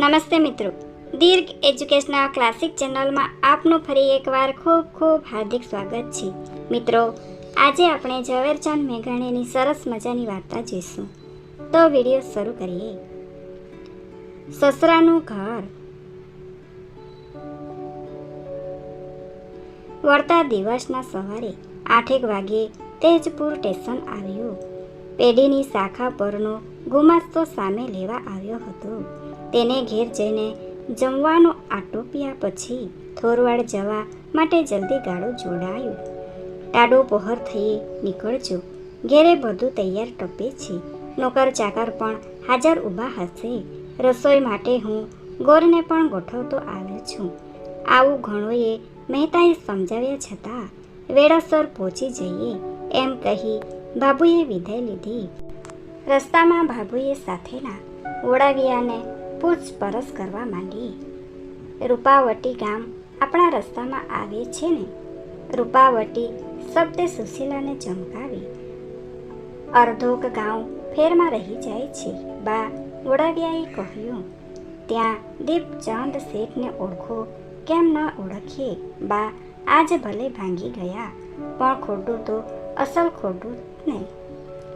નમસ્તે મિત્રો. દીર્ઘ educational classic ચેનલમાં આપનું ફરી એકવાર ખૂબ ખૂબ હાર્દિક સ્વાગત છે. મિત્રો, આજે આપણે ઝવેરચંદ મેઘાણીની સરસ મજાની વાર્તા જોઈશું. તો વીડિયો શરૂ કરીએ. સસરાનું ઘર. વળતા દિવસના સવારે આઠેક વાગે તેજપુર સ્ટેશન આવ્યું. પેઢીની શાખા પરનો ગુમાસ્તો સામે લેવા આવ્યો હતો. તેને ઘેર જઈને જમવાનું આટોપ્યા પછી થોરવાડ જવા માટે જલ્દી ગાડું જોડાયું. ટાડો પહોર થઈ નીકળજો. ઘેરે બધું તૈયાર ટપે છે. નોકર ચાકર પણ હાજર ઊભા હશે. રસોઈ માટે હું ગોરને પણ ગોઠવતો આવ્યો છું. આવું ઘણોએ મહેતાએ સમજાવ્યા છતાં વેળાસર પહોંચી જઈએ એમ કહી બાબુએ વિદાય લીધી. રસ્તામાં બાબુએ સાથેના ઓળાવિયાને પૂછપરછ કરવા માંડી. રૂપાવટી ગામ આપણા રસ્તામાં આવે છે ને? રૂપાવટી શબ્દે સુશીલાને ચમકાવી. અર્ધોક ગામ ફેરમાં રહી જાય છે. બા ઓળાવિયાએ કહ્યું, ત્યાં દીપચંદ શેઠને ઓળખો કેમ ન ઓળખીએ? બા આજ ભલે ભાંગી ગયા, પણ ખોટું તો અસલ ખોટું ને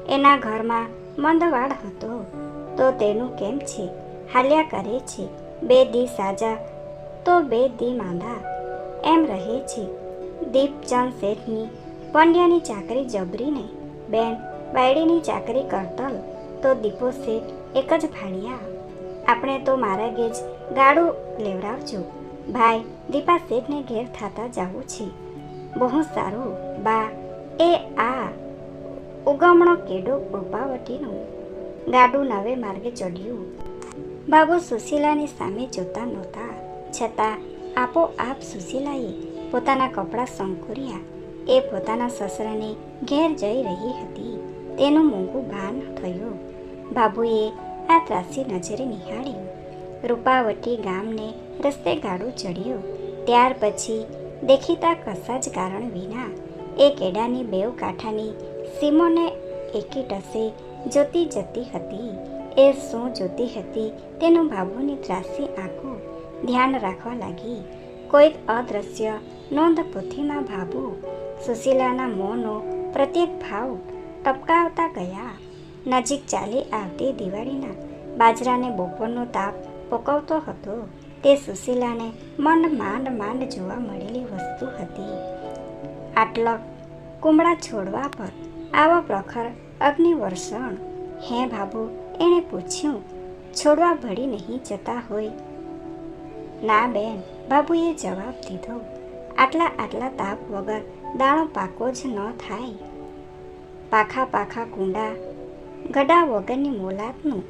એના ઘરમાં મંદવાડ હતો. તો તેનું કેમ છે? હાલ્યા કરે છે. બે દી સાજા, તો બે દી માંદા. એમ રહે છે. દીપચંદ શેઠની પંડ્યાની ચાકરી જબરીને, બેન બાયડીની ચાકરી કરતલ, તો દીપો શેઠ એક જ ભાડિયા આપણે તો મારા ગેજ ગાડું લેવડાવજો. ભાઈ દીપા શેઠને ઘેર થતા જવું છે. બહુ સારું. બા, એ આ ઉગમણો કેડો ગોપાવટીનું ગાડું નવે માર્ગે ચડ્યું. બાબુ સુશીલાની સામે જોતા નહોતા. છતાં આપોઆપ સુશીલાએ પોતાના કપડાં સંકુર્યા. એ પોતાના સસરાને ઘેર જઈ રહી હતી. તેનું મોંઘું ભાન થયું. બાબુએ આ ત્રાસી નજરે નિહાળ્યું. રૂપાવટી ગામને રસ્તે ગાડું ચડ્યું. ત્યાર પછી દેખીતા કશા જ કારણ વિના એ કેડાની બેવ કાંઠાની સીમોને એકી ટસે જોતી જતી હતી. એ શું જોતી હતી તેનું બાબુની ત્રાસી આંખો ધ્યાન રાખવા લાગી. કોઈક અદ્રશ્ય નોંધ પોથીમાં બાબુ સુશીલાના મોંનો પ્રત્યેક ભાવ ટપકાવતા ગયા. નજીક ચાલી આવતી દિવાળીના બાજરાને બપોરનો તાપ પોકવતો હતો. તે સુશીલાને મન માંડ માંડ જોવા મળેલી વસ્તુ હતી. આટલો કુમળા છોડવા પર આવા પ્રખર અગ્નિવર્ષણ. હે બાબુ એણે પૂછ્યું, છોડવા ભળી નહીં જતા હોય? ના બેન, બાબુએ જવાબ દીધો. આટલા આટલા તાપ વગર દાણો પાકો જ ન થાય. પાખા પાખા કુંડા, ગડા વગરની મોલાતનું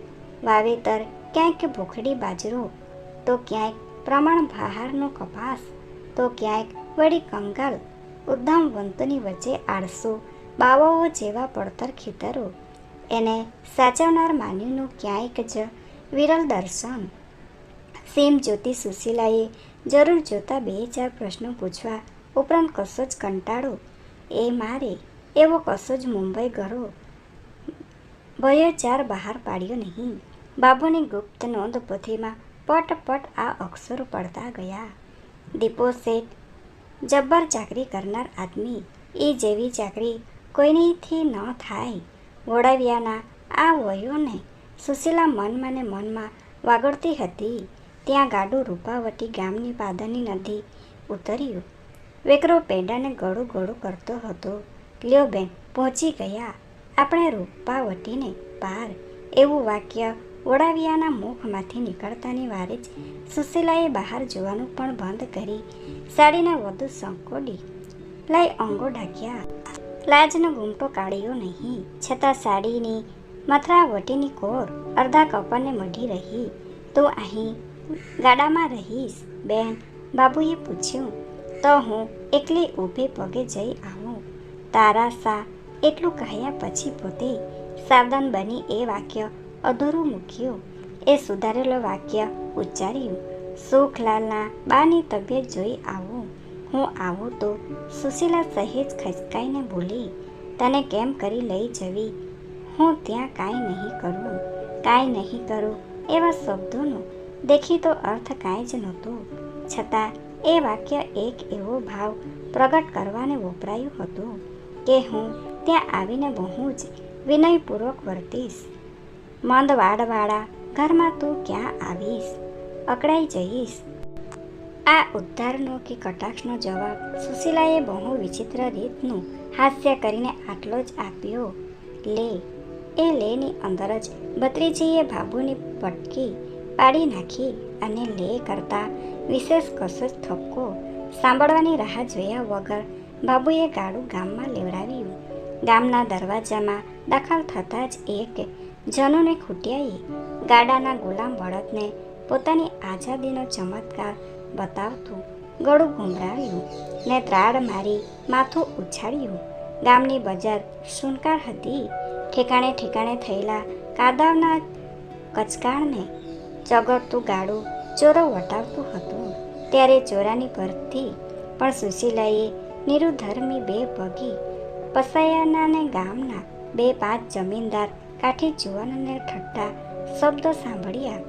વાવેતર ક્યાંક ભૂખડી બાજરો, તો ક્યાંક પ્રમાણ બહારનો કપાસ, તો ક્યાંક વળી કંગાલ ઉદ્દામવંતની વચ્ચે આળસો, બાવાઓ જેવા પડતર ખેતરો એને સાચવનાર માન્યુનું ક્યાંક જ વિરલ દર્શન. સીમ જ્યોતિ સુશીલાએ જરૂર જોતા બે ચાર પ્રશ્નો પૂછવા ઉપરાંત કશો જ કંટાળો. એ મારે? એવો કશો જ મુંબઈ ઘરો ભયો ચાર બહાર પાડ્યો નહીં. બાબુની ગુપ્ત નોંધ પોથીમાં પટ પટ આ અક્ષરો પડતા ગયા. દીપો શેઠ, જબ્બર ચાકરી કરનાર આદમી. એ જેવી ચાકરી કોઈનીથી ન થાય. વડાવ્યાના આ વયોને સુશીલા મનમાં ને મનમાં વાગડતી હતી. ત્યાં ગાડું રૂપાવટી ગામની પાદરની નદી ઉતર્યું. વેકરો પેડાને ગળું ગળું કરતો હતો. લ્યો બેન, પહોંચી ગયા. આપણે રૂપાવટીને પાર. એવું વાક્ય ઓડાવિયાના મુખમાંથી નીકળતાની વારે જ સુશીલાએ બહાર જોવાનું પણ બંધ કરી સાડીને વધુ સંકોડી. લઈ અંગો ઢાંક્યા. લાજનો ગુમટો કાઢ્યો નહીં. છતાં સાડીની મથરાવટીની કોર અડધા કપરને મઢી રહી. તો અહીં ગાડામાં રહીશ, બેન, બાબુએ પૂછ્યું. તો હું એકલી ઊભે પગે જઈ આવું. તારા સા એટલું કહ્યા પછી પોતે સાવધાન બની એ વાક્ય અધૂરું મૂક્યું. એ સુધારેલો વાક્ય ઉચ્ચાર્યું. સુખલાલના બાની તબિયત જોઈ આવું. હું આવું તો સુશીલા સહેજ ખચકાઈને બોલી, તને કેમ કરી લઈ જવી? હું ત્યાં કાંઈ નહીં કરું, કાંઈ નહીં કરું. એવા શબ્દોનો દેખીતો અર્થ કાંઈ જ નહોતો. છતાં એ વાક્ય એક એવો ભાવ પ્રગટ કરવાને વપરાયું હતું કે હું ત્યાં આવીને બહુ જ વિનયપૂર્વક વર્તીશ. મંદ વાડવાળા ઘરમાં તું ક્યાં આવીશ? અકળાઈ જઈશ? આ ઉદ્ધારનો કે કટાક્ષનો જવાબ સુશીલાએ બહુ વિચિત્ર રીતનું હાસ્ય કરીને આટલો જ આપ્યો. લે, એ લેની અંદર જ ભત્રીજીએ બાબુની પટકી પાડી નાખી અને લે કરતા વિશેષ કશો જ થપકો સાંભળવાની રાહ જોયા વગર બાબુએ ગાડું ગામમાં લેવડાવ્યું. ગામના દરવાજામાં દાખલ થતાં જ એક જનુને ખૂટ્યાએ. ગાડાના ગુલામ બળદને પોતાની આઝાદીનો ચમત્કાર બતાવતું ગળું ઘૂંઘરાવ્યું ને ત્રાડ મારી માથું ઉછાળ્યું. ગામની બજાર સુનકાર હતી. ઠેકાણે ઠેકાણે થયેલા કાદવના કચકાણને ચગડતું ગાડું ચોરો વટાવતું હતું. ત્યારે ચોરાની પરથી પણ સુશીલાએ નિરુધર્મી બે પગી પસાયાનાને ગામના બે પાંચ જમીનદાર કાઠી જુવાનને ઠઠ્ઠા શબ્દો સાંભળ્યા.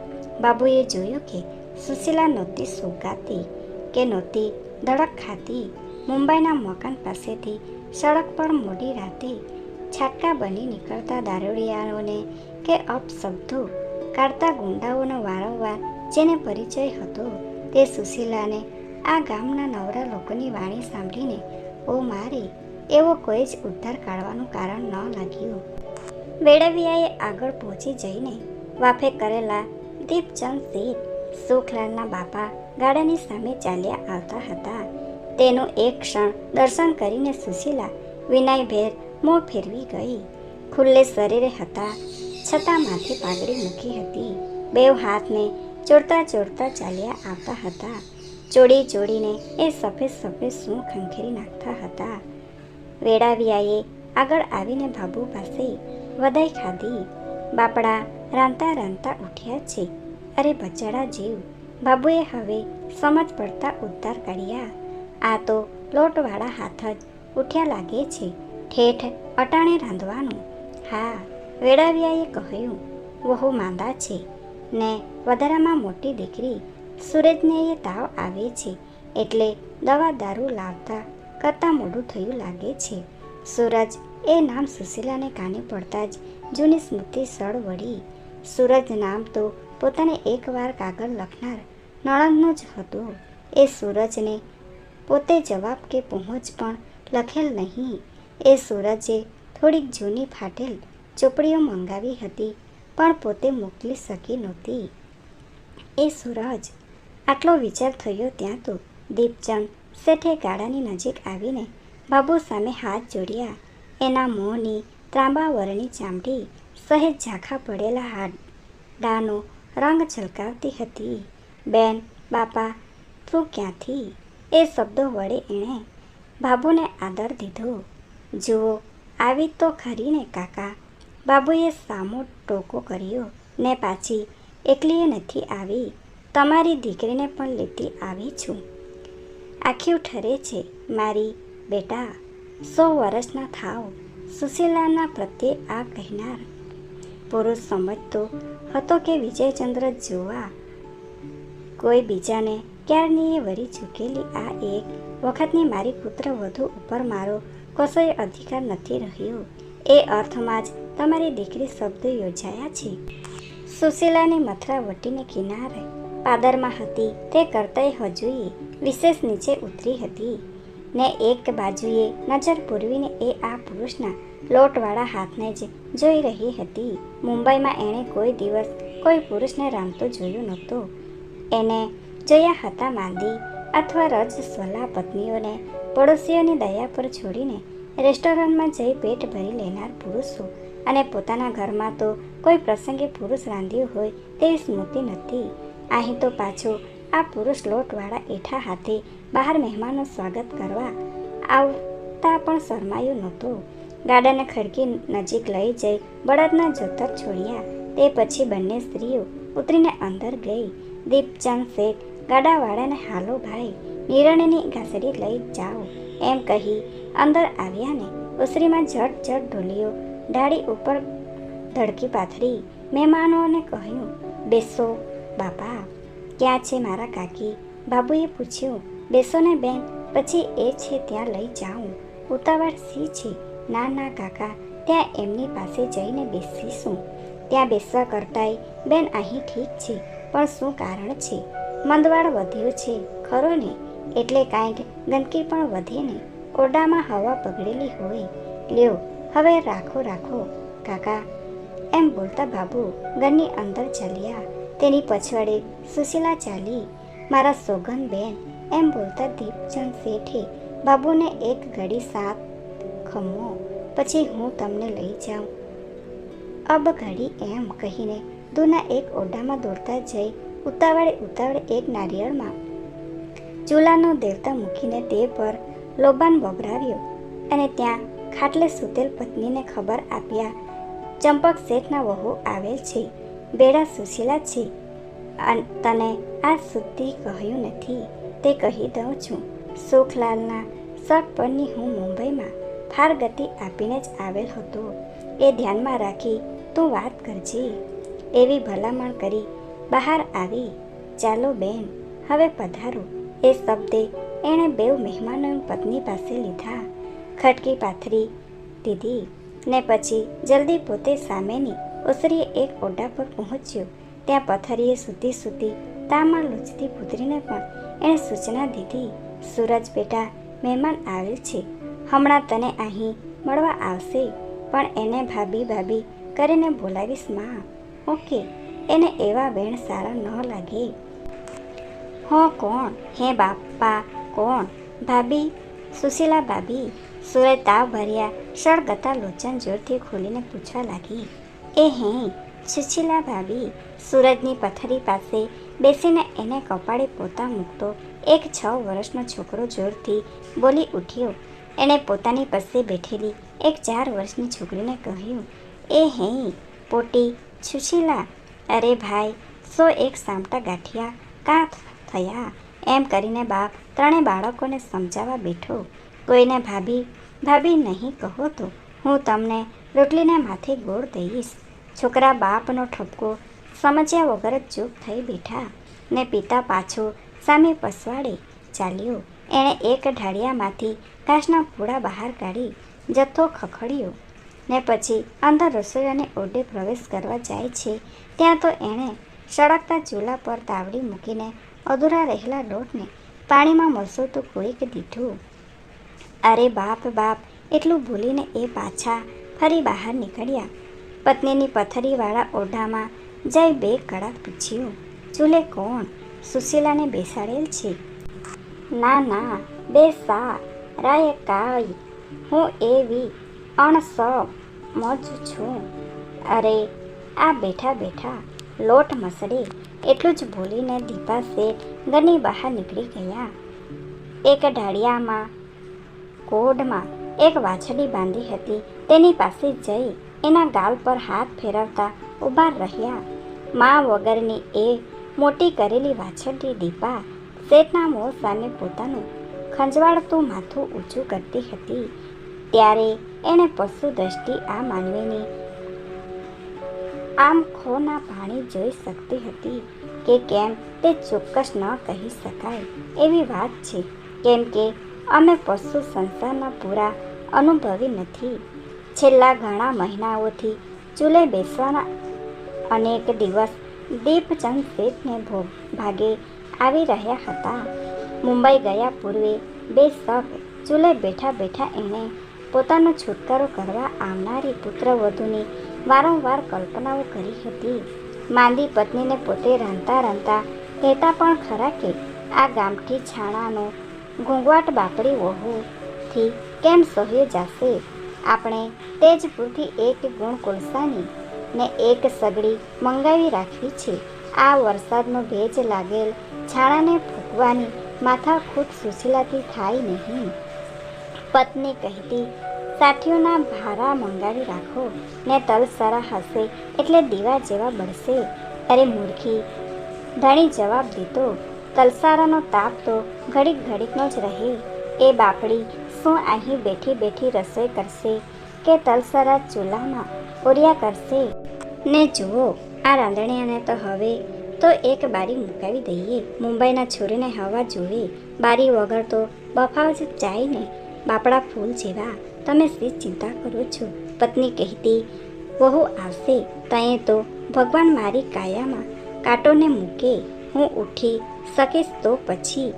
બાબુએ જોયું કે સુશીલા નહોતી સુગાતી કે નહોતી ધડક ખાતી. મુંબઈના મકાન પાસેથી સડક પર મોડી રાતે છાટકા બની નીકળતા દારૂડિયાઓને કે અપશબ્દો કાઢતા ગુંડાઓનો વારંવાર જેને પરિચય હતો તે સુશીલાને આ ગામના નવરા લોકોની વાણી સાંભળીને ઓ મારે, એવો કોઈ જ ઉદ્ધાર કાઢવાનું કારણ ન લાગ્યું. વેડવિયાએ આગળ પહોંચી જઈને વાફે કરેલા દીપચંદ શેઠ સુખલાલના બાપા ગાડાની સામે ચાલ્યા આવતા હતા. તેનું એક ક્ષણ દર્શન કરીને સુશીલા વિનયભેર મોં ફેરવી ગઈ. ખુલ્લે શરીરે હતા, છતાં માથે પાઘડી મૂકી હતી. બે હાથને ચોડતા ચોડતા ચાલ્યા આવતા હતા. ચોડી ચોડીને એ સફેદ સફેદ સૂં ખંખેરી નાખતા હતા. વેડાવિયાએ આગળ આવીને બાબુ પાસે વધાઈ ખાધી. બાપડા રાંધતા રાંધતા ઉઠ્યા છે. અરે બચાડા જીવ, બાબુએ હવે સમજ પડતા ઉદ્ધાર કર્યા. આ તો લોટવાળા હાથ જ ઉઠ્યા લાગે છે, ઠેઠ અટાણે રાંધવાનું. હા, વેડાવિયાએ કહ્યું, વહુ માંદા છે. ને વધારામાં મોટી દીકરી સુરજને એ તાવ આવે છે, એટલે દવા દારૂ લાવતા કરતાં મોડું થયું લાગે છે. સૂરજ એ નામ સુશીલાને કાને પડતા જ જૂની સ્મૃતિ સળ વળી સૂરજ નામ તો પોતાને એકવાર કાગળ લખનાર નણંદનું જ હતું. એ સૂરજને પોતે જવાબ કે પહોંચ પણ લખેલ નહીં. એ સૂરજે થોડીક જૂની ફાટેલ ચોપડીઓ મંગાવી હતી, પણ પોતે મોકલી શકી નહોતી. એ સૂરજ આટલો વિચાર થયો ત્યાં તો દીપચંદ શેઠે ગાળાની નજીક આવીને બાબુ સામે હાથ જોડ્યા. એના મોંની ત્રાંબાવરણી ચામડી સહેજ ઝાંખા પડેલા હાડાનો રંગ છલકાવતી હતી બેન બાપા તું ક્યાંથી એ શબ્દો વડે એણે બાબુને આદર દીધો જુઓ આવી તો ખરીને કાકા બાબુએ સામો ટોકો કર્યો ને પાછી એકલીએ નથી આવી। તમારી દીકરીને પણ લેતી આવી છું। આખી ઠરે છે મારી બેટા, સો વર્ષના થાવ, સુશીલાના પ્રત્યે આ કહેનાર પુરુષ સમજતો હતો કે વિજયચંદ્ર જોવા કોઈ બીજાને ક્યારની વરી ચૂકેલી આ એક વખતની મારી પુત્ર વધુ ઉપર મારો કશોય અધિકાર નથી રહ્યો. એ અર્થમાં જ તમારી દીકરી શબ્દો યોજાયા છે. સુશીલાની મથરાવટીને કિનારે પાદરમાં હતી તે કરતાંય હજુએ વિશેષ નીચે ઉતરી હતી. ને એક બાજુએ નજર પૂરવીને એ આ પુરુષના લોટવાળા હાથને જ જોઈ રહી હતી. મુંબઈમાં એણે કોઈ દિવસ કોઈ પુરુષને રામતો જોયું નહોતો. એને જોયા હતા માંદી અથવા રજ સ્વલા પત્નીઓને પડોશીઓની દયા પર છોડીને રેસ્ટોરન્ટમાં જઈ પેટ ભરી લેનાર પુરુષો અને પોતાના ઘરમાં તો કોઈ પ્રસંગે પુરુષ રાંધ્યું હોય તેવી સ્મૃતિ નથી. અહીં તો પાછો આ પુરુષ લોટવાળા એઠા હાથે બહાર મહેમાનનું સ્વાગત કરવા આવતા પણ શરમાયું નહોતું. ગાડાને ખડકી નજીક લઈ જઈ બળદના જોતર છોડ્યા. તે પછી બંને સ્ત્રીઓ ઉતરીને અંદર ગઈ. દીપચંદ શેઠ, ગાડાવાળાને હાલો ભાઈ નિરણયની ઘાસડી લઈ જાઓ. એમ કહી અંદર આવ્યા ને ઉસરીમાં ઝટ ઝટ ઢોલીઓ ઢાળી ઉપર ધડકી પાથરી. મહેમાનોને કહ્યું, બેસો, બાપા, ક્યાં છે મારા કાકી? બાબુએ પૂછ્યું બેસો ને બેન, પછી એ છે ત્યાં લઈ જાઉં. ઉતાવળ સી છે? ના ના, કાકા, ત્યાં એમની પાસે જઈને બેસીશું. ત્યાં બેસવા કરતાંય, બેન, અહીં ઠીક છે, પણ શું કારણ છે? મંદવાડ વધ્યો છે, ખરો ને? એટલે કાંઈક ગંદકી પણ વધે ને? ઓરડામાં હવા પગડેલી હોય. લ્યો, હવે રાખો રાખો. કાકા, એમ બોલતા બાબુ ઘરની અંદર ચાલ્યા. તેની પછવાડે સુશીલા ચાલી. મારા સોગન બેન એમ બોલતા દીપચંદ શેઠે, બાબુને એક ઘડી સાથ ખમો, પછી હું તમને લઈ જાઉં. અબ ઘડી એમ કહીને દૂના એક ઓરડામાં દોડતા જઈ ઉતાવળે ઉતાવળે એક નારિયેળમાં ચૂલાનો દેવતા મૂકીને તે પર લોબાન બબરાવ્યો અને ત્યાં ખાટલે સૂતેલ પત્નીને ખબર આપ્યા, ચંપક શેઠના વહુ આવેલ છે, બેડા સુશીલા છે તને આ સુધી કહ્યું નથી. તે કહી દઉં છું. સુખલાલના શર્ટ પરની હું મુંબઈમાં ફાર ગતિ આપીને જ આવેલ હતો. એ ધ્યાનમાં રાખી તું વાત કરજે. એવી ભલામણ કરી બહાર આવી. ચાલો બેન, હવે પધારો. એ શબ્દે એણે બેવ મહેમાનો પત્ની પાસે લીધા. ખટકી પાથરી દીધી ને પછી જલ્દી પોતે સામેની ઓસરીએ એક ઓડા પર પહોંચ્યો. ત્યાં પથરીએ સુધી સુધી તામાં લૂછતી પુત્રીને પણ એણે સૂચના દીધી, સૂરજ બેટા, મહેમાન આવેલ છે. હમણાં તને અહીં મળવા આવશે. પણ એને ભાભી ભાભી કરીને બોલાવીશ, માં. ઓકે, એને એવા વેણ સારા ન લાગે. હો, કોણ? હે બાપા, કોણ? ભાભી, સુશીલા ભાભી. સુરજ તાવ ભર્યા સળગતા લોચન જોરથી ખોલીને પૂછવા લાગી, એ હે, સુશીલા ભાભી, સૂરજની પથરી પાસે બેસીને એને કપાળે પોતા મૂકતો. એક છ વર્ષનો છોકરો જોરથી બોલી ઉઠ્યો. એણે પોતાની પાસે બેઠેલી એક ચાર વર્ષની છોકરીને કહ્યું, એ હે, પોટી છુશીલા અરે ભાઈ, સો એક સામટા ગાંઠિયા કાં થયા. એમ કરીને બાપ ત્રણે બાળકોને સમજાવવા બેઠો. કોઈને ભાભી ભાભી, નહીં કહો તો હું તમને રોટલીના માથે ગોળ દઈશ. છોકરા બાપનો ઠપકો સમજ્યા વગર જ ચૂપ થઈ બેઠા ને પિતા પાછો સામે પસવાડે ચાલ્યો. એણે એક ઢાળિયામાંથી ઘાસના પૂળા બહાર કાઢી જથ્થો ખખડ્યો ને પછી અંદર રસોઈયાને ઓરડે પ્રવેશ કરવા જાય છે. ત્યાં તો એણે સળગતા ચૂલા પર તાવડી મૂકીને અધૂરા રહેલા લોટને પાણીમાં મસોતું કોઈક દીઠું. અરે બાપ બાપ, એટલું ભૂલીને એ પાછા ફરી બહાર નીકળ્યા. પત્નીની પથરીવાળા ઓરડામાં જઈ બે કડાક પૂછ્યું ચૂલે કોણ? સુશીલાને બેસાડેલ છે. ના ના બે સા રાય કાઈ. હું એવી અણસ મોજ છું. અરે, આ બેઠા બેઠા લોટ મસડે એટલું જ ભૂલીને દીપા શેઠ ઘરની બહાર નીકળી ગયા. એક ઢાળિયામાં કોડમાં એક વાછડી બાંધી હતી. તેની પાસે જઈ એના ગાલ પર હાથ ફેરવતા ઊભા રહ્યા. મા વગરની એ મોટી કરેલી વાછરડી દીપા શેઠના મોં સામે પોતાનું ખંજવાળતું માથું ઊંચું કરતી હતી. ત્યારે એણે પશુ દ્રષ્ટિ આ માનવીની આમ ખોના પાણી જોઈ શકતી હતી કે કેમ તે ચોક્કસ ન કહી શકાય એવી વાત છે. કેમ કે અમે પશુ સંસારના પૂરા અનુભવી નથી. છેલ્લા ઘણા મહિનાઓથી ચૂલે બેસવાના અનેક દિવસ દીપચંદ શેઠને ભોગ આવી રહ્યા હતા. મુંબઈ ગયા પૂર્વે બે શક ચૂલે બેઠા બેઠા એણે પોતાનો છુટકારો કરવા આવનારી પુત્રવધૂની વારંવાર કલ્પનાઓ કરી હતી. માંદી પત્નીને પોતે રાંધતા રાંધતા કહેતા પણ ખરા કે આ ગામઠી છાણાનો ઘૂંઘવાટ બાપડી વહુથી કેમ સહ્ય જાશે? આપણે તેજપુરથી એક ગુણ કોલસાની ને એક સગડી મંગાવી રાખવી છે. આ વરસાદનો ભેજ લાગેલ છાણાને ફૂંકવાની માથાકૂટ સુશીલાથી થાય નહીં. પત્ની કહેતી સાથીઓના ભારા મંગાવી રાખો, ને તલ સારા હશે એટલે દીવા જેવા બળશે. અરે મૂર્ખી, ધણી જવાબ દીધો તલસારાનો તાપ તો ઘડીક ઘડીકનો જ રહે. એ બાપડી શું અહીં બેઠી બેઠી રસોઈ કરશે કે તલસારા ચૂલામાં ઓરિયા કરશે? ને જુઓ આ રાંધણીયાને તો હવે તો એક બારી મુકાવી દઈએ. મુંબઈના છોરીને હવા જોવે. બારી વગર તો બફાવ જ જાય ને. બાપડા ફૂલ જેવા. તમે શી ચિંતા કરો છો. પત્ની કહેતી, વહુ આવશે તયે તો ભગવાન મારી કાયામાં કાંટોને મૂકે. હું ઉઠી શકીશ તો પછી.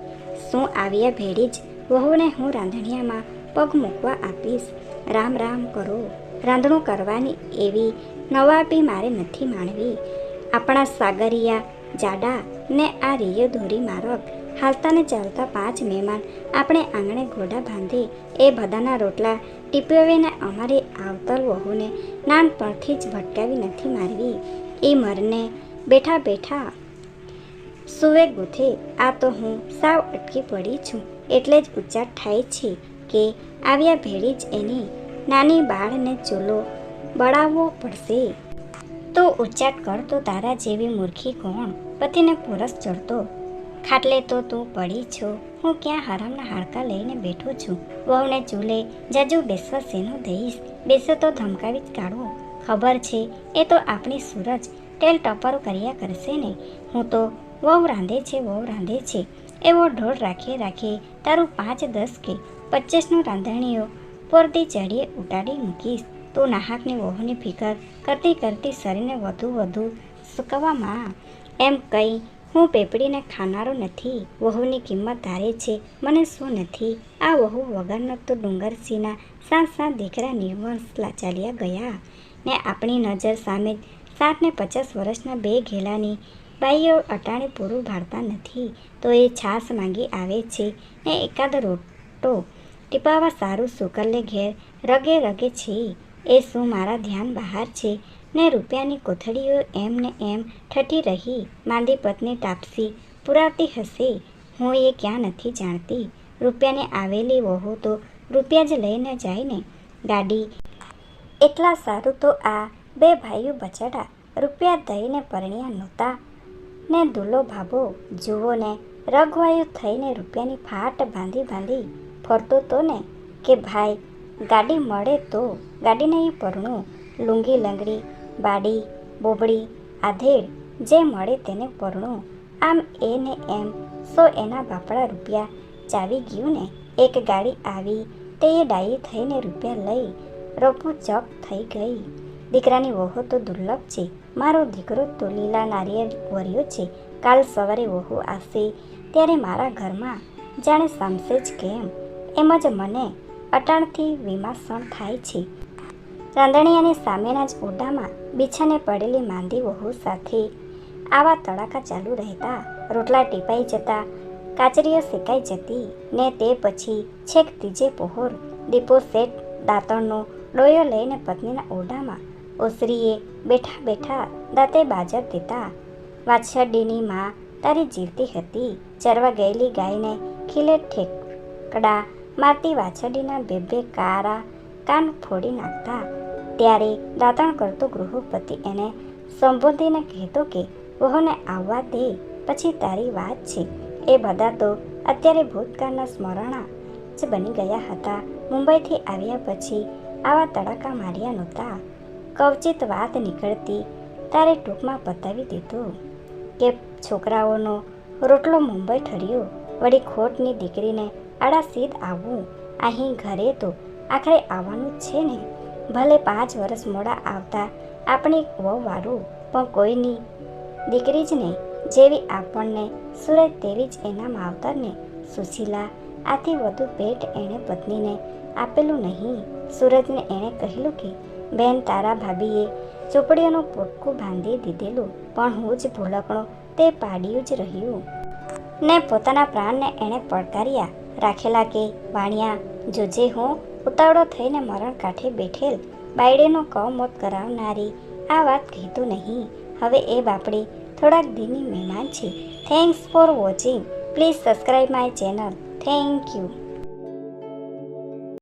શું આવ્યા ભેળી જ વહુને હું રાંધણિયામાં પગ મૂકવા આપીશ. રામ રામ કરો. રાંધણું કરવાની એવી નવાબી મારે નથી માણવી. આપણા સાગરિયા, જાડા ને આ રિયો ધોરી મારક હાલતા ને ચાલતા પાંચ મહેમાન આપણે આંગણે ઘોડા બાંધી એ બધાના રોટલા ટીપવીને અમારી આવતર વહુને નાનપણથી જ ભટકાવી નથી મારવી. એ મરને બેઠા બેઠા સુવે ગુથે, આ તો હું સાવ અટકી પડી છું. એટલે જ ઉચ્ચાર થાય છે કે, આવ્યા ભેળી જ એની. નાની બાળને ચૂલો બળાવવો પડશે. તો ઉચ્ચાટ કર તો તારા જેવી મૂર્ખી કોણ? પતિને પુરસ ચડતો. ખાટલે તો તું પડી છો. હું ક્યાં હરામના હાડકા લઈને બેઠો છું? વહુને ચૂલે, જાજુ બેસવા શેનો દઈશ? બેસો તો ધમકાવી જ કાઢો. ખબર છે, એ તો આપણી સૂરજ. ટેલ ટપરો કર્યા કરશે ને. હું તો વહુ રાંધે છે, વહુ રાંધે છે. એવો ઢોળ રાખીએ રાખીએ તારું પાંચ દસ કે પચીસનું રાંધણીઓ પોરતી ચડીએ ઉટાડી મૂકીશ. તું નાહકની વહુની ફિકર કરતી કરતી શરીરને વધુ વધુ સુકવામાં એમ કંઈ હું પેપડીને ખાનારો નથી. વહુની કિંમત ધારે છે. મને શું નથી? આ વહુ વગરનો તો ડુંગરસિંહના સાત સાત દીકરા નિર્વંશ ચાલ્યા ગયા ને આપણી નજર સામે સાત ને પચાસ વર્ષના બે ઘેલાની બાઈઓ અટાણે પૂરું ભાળતા નથી. તો એ છાશ માંગી આવે છે ને એકાદ રોટો ટીપાવા સારું સુકરલે ઘેર રગે રગે છે. એ શું મારા ધ્યાન બહાર છે? ને રૂપિયાની કોથળીઓ એમ ને એમ ઠઠી રહી. માંદી પત્ની તાપસી. પુરાવતી હશે. હું એ ક્યાં નથી જાણતી. રૂપિયાને આવેલી વહુ તો રૂપિયા જ લઈને જાય ને. ગાડી એટલા સારું તો આ બે ભાઈઓ બચાડા. રૂપિયા દઈને પરણ્યા નહોતા. ને દુલો ભાભો, જુઓ ને રઘવાયું થઈને રૂપિયાની ફાટ બાંધી બાંધી ફરતો તો ને, કે ભાઈ ગાડી મળે તો ગાડીને એ પરણું લુંગી, લંગડી, બાડી, બોબડી, આધેડ જે મળે તેને પરણું. આમ એ ને એમ સો એના બાપડા રૂપિયા ચાવી ગયું ને એક ગાડી આવી તે એ ડાયી થઈને રૂપિયા લઈ રોપો ચક થઈ ગઈ. દીકરાની વહુ તો દુર્લભ છે. મારો દીકરો તો લીલા નારિયેળ વર્યો છે. કાલ સવારે વહુ આવશે ત્યારે મારા ઘરમાં જાણે સામસે જ કેમ. એમ જ મને અટાણથી વિમાસણ થાય છે. રાંધણીયાની સામેના જ ઓરડામાં બિછાને પડેલી માંદી વહુ સાથે આવા તડાકા ચાલુ રહેતા રોટલા ટીપાઈ જતા, કાચરીઓ શેકાઈ જતી ને તે પછી છેક ત્રીજે પહોર દીપો શેઠ દાંતણનો ડોયો લઈને પત્નીના ઓરડામાં ઓસરીએ બેઠા બેઠા દાંતે બાજર દેતા, વાછરડીની માં તારી જીવતી હતી. ચરવા ગયેલી ગાયને ખીલે ઠેકડા મારતી બે બે કારા કાન ફોડી નાખતા. ત્યારે દાંતણ કરતો ગૃહપતિ એને સંબોધીને કહેતો કે વહુને આવવા દે. પછી તારી વાત છે. એ બધા તો અત્યારે ભૂતકાળના સ્મરણા જ બની ગયા હતા. મુંબઈથી આવ્યા પછી આવા તડાકા માર્યા નહોતા. કવચિત વાત નીકળતી તારે ટૂંકમાં બતાવી દીધું કે, છોકરાઓનો રોટલો મુંબઈ ઠર્યો. વળી ખોટની દીકરીને આડા સીધ આવવું અહીં ઘરે તો આખરે આવવાનું છે ને. ભલે પાંચ વર્ષ મોડા આવતા આપણે વહુવાળું પણ કોઈની દીકરી જ નહીં. જેવી આપણને સુરત તેવી જ એના માવતરને સુશીલા, આથી વધુ ભેટ એણે પત્નીને આપેલું નહીં. સુરજને એણે કહેલું કે, બેન, તારા ભાભીએ ચોપડીઓનું પોટકું બાંધી દીધેલું, પણ હું જ ભૂલકણો તે પાડ્યું જ રહ્યું. ને પોતાના પ્રાણને એણે પડકાર્યા. રાખેલા કે વાણિયા જોજે હું ઉતાવળો થઈને મરણ કાંઠે બેઠેલ, બાયડેનો કૌમોત કરાવનારી, આ વાત કહેતું નહીં. હવે એ બાપડી થોડાક દિનની મહેમાન છે. Thanks for watching please subscribe my channel thank you